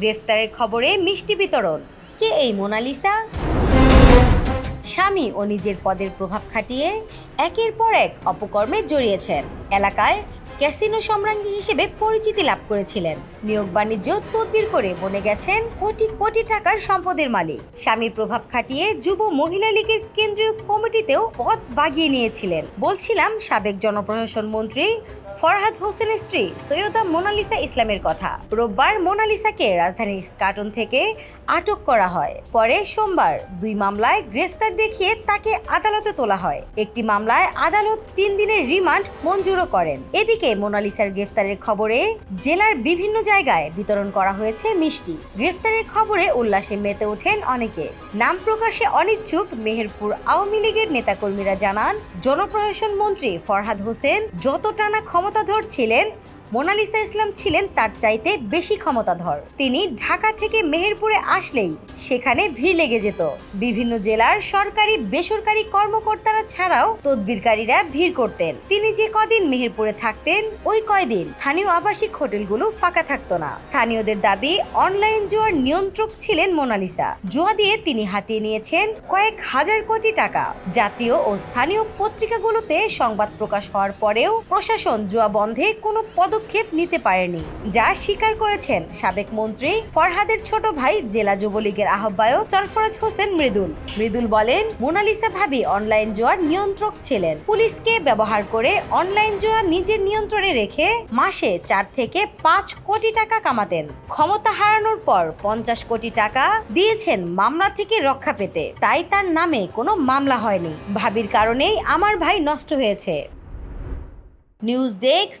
গ্রেফতারের খবরে মিষ্টি বিতরণ। কে এই মোনালিসা? স্বামী ও নিজের পদের প্রভাব খাটিয়ে একের পর এক অপকর্মে জড়িয়েছেন। এলাকায় ক্যাসিনো সম্রাজ্ঞী হিসেবে পরিচিতি লাভ করেছিলেন। নিয়োগ বাণিজ্য তদবির করে বনে গেছেন কোটি কোটি টাকার সম্পদের মালিক। স্বামীর প্রভাব খাটিয়ে যুব মহিলা লীগের কেন্দ্রীয় কমিটিতেও পদ বাগিয়ে নিয়েছিলেন। বলছিলাম সাবেক জনপ্রশাসন মন্ত্রী ফরহাদ হোসেনের স্ত্রী সৈয়দা মোনালিসা ইসলামের কথা। রোববার মোনালিসাকে রাজধানীর কার্টুন থেকে আটক করা হয়। পরে সোমবার দুই মামলায় গ্রেফতার দেখিয়ে তাকে আদালতে তোলা হয়। একটি মামলায় আদালত তিন দিনের রিমান্ড মঞ্জুরও করেন। এদিকে মোনালিসার গ্রেফতারের খবরে জেলার বিভিন্ন জায়গায় বিতরণ করা হয়েছে মিষ্টি। গ্রেফতারের খবরে উল্লাসে মেতে ওঠেন অনেকে। নাম প্রকাশে অনিচ্ছুক মেহেরপুর আওয়ামী লীগের নেতাকর্মীরা জানান, জনপ্রশাসন মন্ত্রী ফরহাদ হোসেন যত টানা ক্ষমতাধর ছিলেন মোনালিসা ইসলাম ছিলেন তার চাইতে বেশি ক্ষমতাধর। তিনি ঢাকা থেকে মেহেরপুরে আসলেই সেখানে ভিড় লেগে যেত। বিভিন্ন জেলার সরকারি, বেসরকারি কর্মকর্তারা ছাড়াও তদবিরকারীরা ভিড় করতেন। তিনি যে কদিন মেহেরপুরে থাকতেন, ওই কয়দিন স্থানীয় আবাসিক হোটেলগুলো ফাঁকা থাকতো না। স্থানীয়দের দাবি, অনলাইন জুয়ার নিয়ন্ত্রক ছিলেন মোনালিসা। জুয়া দিয়ে তিনি হাতিয়ে নিয়েছেন কয়েক হাজার কোটি টাকা। জাতীয় ও স্থানীয় পত্রিকাগুলোতে সংবাদ প্রকাশ হওয়ার পরেও প্রশাসন জুয়া বন্ধে কোনো পদক্ষেপ নিতে পারেনি, যা স্বীকার করেছেন সাবেক মন্ত্রী ফরহাদের ছোট ভাই জেলা যুবলীগের আহ্বায়ক সরফরাজ হোসেন মৃদুল। মৃদুল বলেন, মোনালিসা ভাবি অনলাইন জোয়ার নিয়ন্ত্রক ছিলেন। পুলিশকে ব্যবহার করে অনলাইন জুয়া নিজের নিয়ন্ত্রণে রেখে মাসে চার থেকে পাঁচ কোটি টাকা কামাতেন। ক্ষমতা হারানোর পর পঞ্চাশ কোটি টাকা দিয়েছেন মামলা থেকে রক্ষা পেতে। তাই তার নামে কোনো মামলা হয়নি। ভাবির কারণেই আমার ভাই নষ্ট হয়েছে। News desk